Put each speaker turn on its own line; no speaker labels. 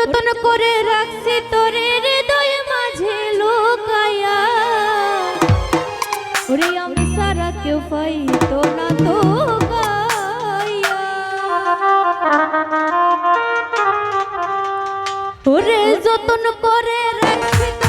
যতন করে রাখছি তোরে হৃদয় মাঝে লোকায়া ওরে আমি সারা কেউ পাই তো না তো ওরে যতন করে রাখছি